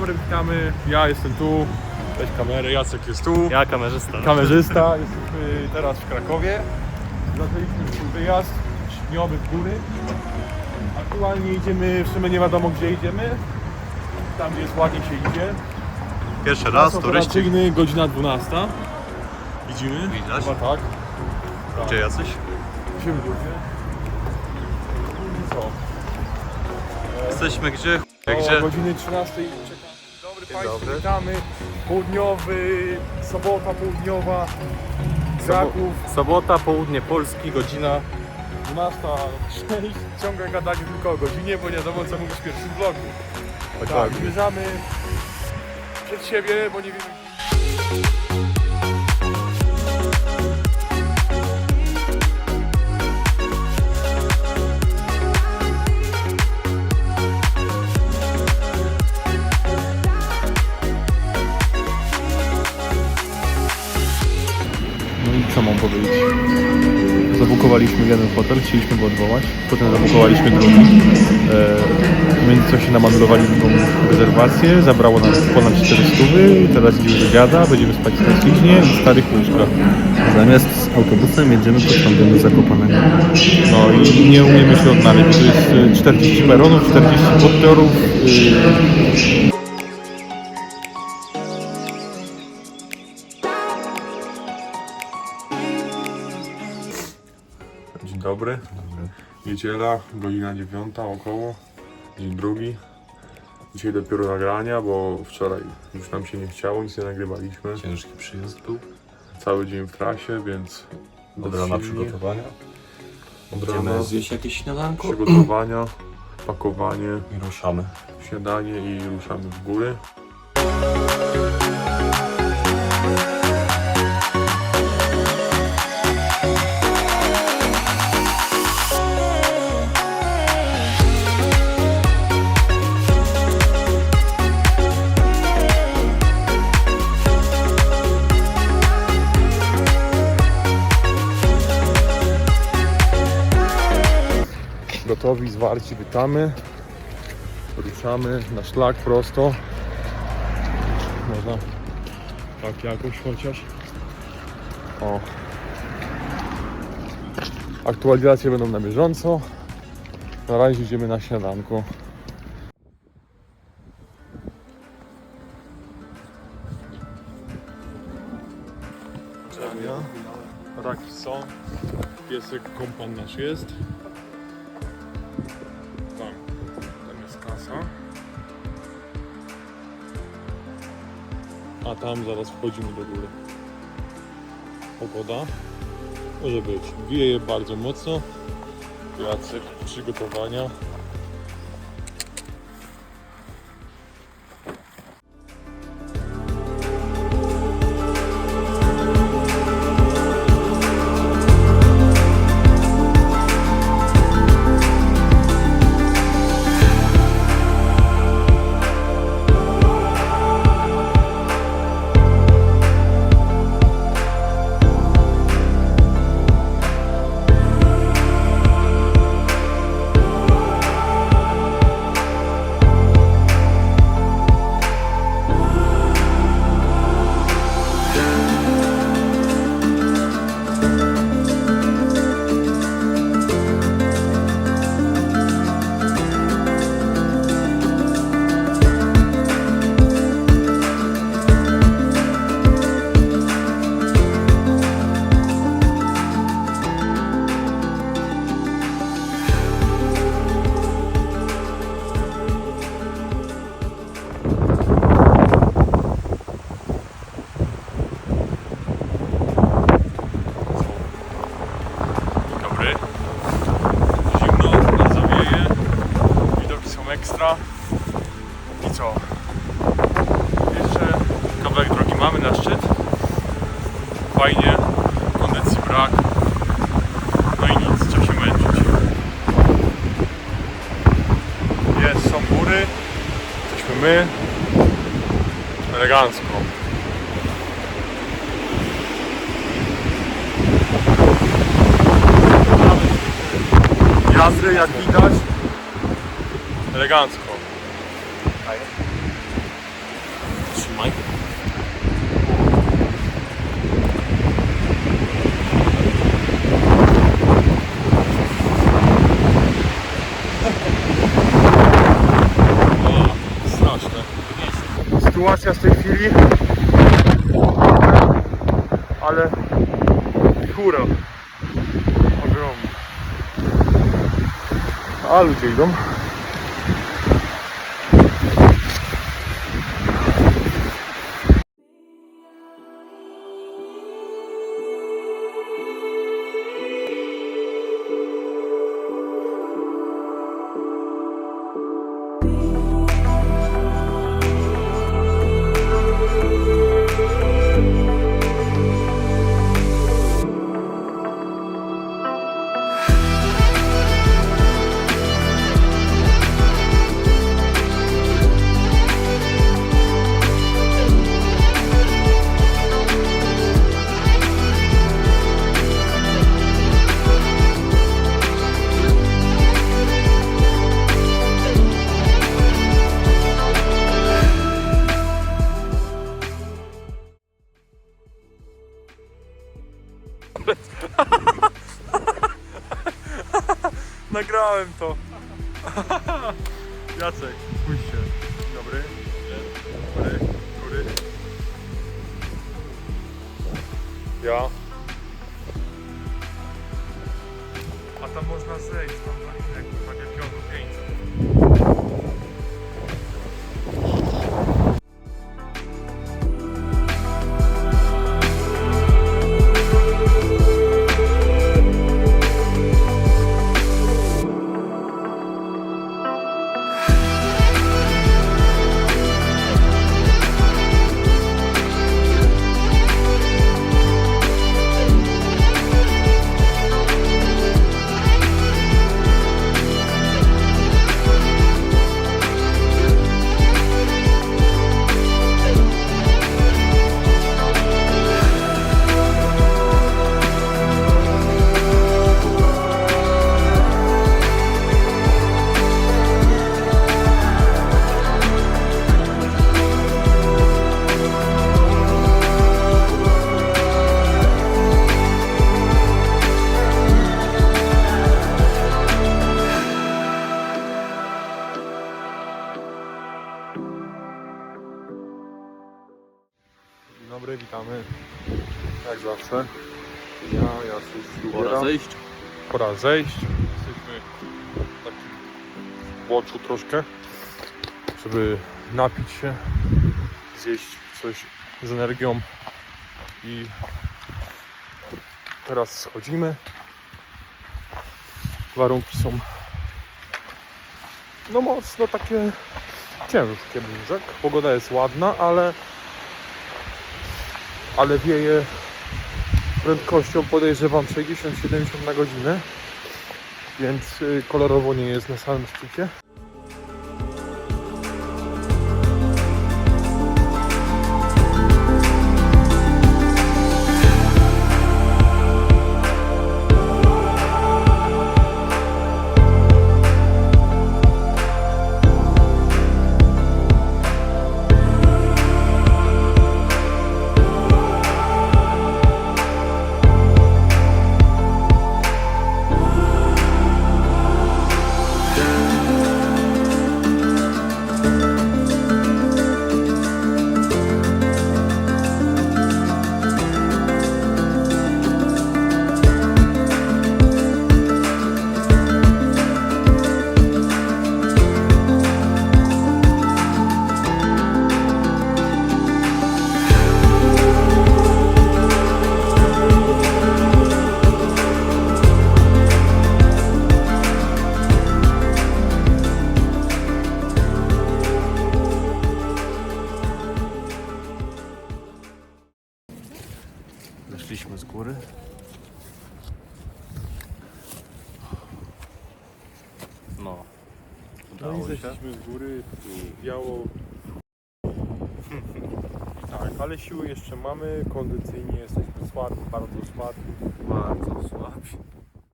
dobry, witamy. Ja jestem tu. Weź kamerę, Jacek jest tu. Ja kamerzysta. Kamerzysta. Jesteśmy teraz w Krakowie. Zaczęliśmy swój wyjazd dniowy w góry. Aktualnie idziemy, w sumie nie wiadomo gdzie idziemy. Tam gdzie jest ładnie się idzie. Pierwszy Czas raz, turyści. operacyjny, godzina 12. Widzimy? Widać. Chyba tak. Gdzie jacyś? Idziemy ludzie. I co? Jesteśmy gdzie? O Gdzie? godziny 13 witamy. Południowy, sobota południowa, Kraków, Sobota, południe Polski, godzina 12.06. Ciągle gadanie tylko o godzinie, bo nie wiadomo co mówić w pierwszym vlogu. Tak, Dokładnie. zmierzamy przed siebie, bo nie wiemy Zabukowaliśmy jeden hotel, chcieliśmy go odwołać, potem zabukowaliśmy drugi. E, w międzyczasie namanulowali drugą rezerwację, zabrało nam ponad 400, teraz idziemy do dziada, będziemy spać w Stęsliźnie i w starych łóżkach. Zamiast z autobusem jedziemy pociągiem do Zakopanego. No i nie umiemy się odnaleźć, bo to jest e, 40 peronów, 40 podtorów. y, dobry. Niedziela, godzina dziewiąta około. Dzień drugi. Dzisiaj dopiero nagrania, bo wczoraj już nam się nie chciało, nic nie nagrywaliśmy. Ciężki przyjazd był. Cały dzień w trasie, więc Od rana przygotowania. Od Idziemy rana zjeść jakieś śniadanko przygotowania, pakowanie, i ruszamy. śniadanie i ruszamy w góry. Gotowi, zwarci, witamy. Ruszamy na szlak prosto. Można tak jakoś chociaż. O. Aktualizacje będą na bieżąco. Na razie idziemy na śniadanko. Raki są. Piesek kompan nasz jest. A tam zaraz wchodzimy do góry. Pogoda może być. Wieje bardzo mocno. Jacek, przygotowania. Fajnie. Kondycji brak. No i nic, trzeba się męczyć. Jest, są góry. Jesteśmy my. Elegancko. Jazdy jak widać. Elegancko. Trzymaj. Sytuacja z tej chwili. Ale góra. Ogromna. A ludzie idą. Nagrałem to. Jacek, spójrzcie. Dzień dobry. Dobry. Góry. Ja. A tam można zejść, tam na innego, dobry, witamy. Jak zawsze. Ja, Jasuś, Pora zejść. Pora zejść. Jesteśmy w takim błoczu troszkę, żeby napić się, zjeść coś z energią i teraz schodzimy. Warunki są no mocno takie ciężkie bym rzekł. Pogoda jest ładna, ale ale wieje prędkością podejrzewam 60-70 na godzinę, więc y, kolorowo nie jest na samym szczycie. Zeszliśmy z góry. No. No i Udało się. zeszliśmy z góry, biało. Tak, ale siły jeszcze mamy, kondycyjnie jesteśmy słabi, bardzo słabi. Bardzo słabi.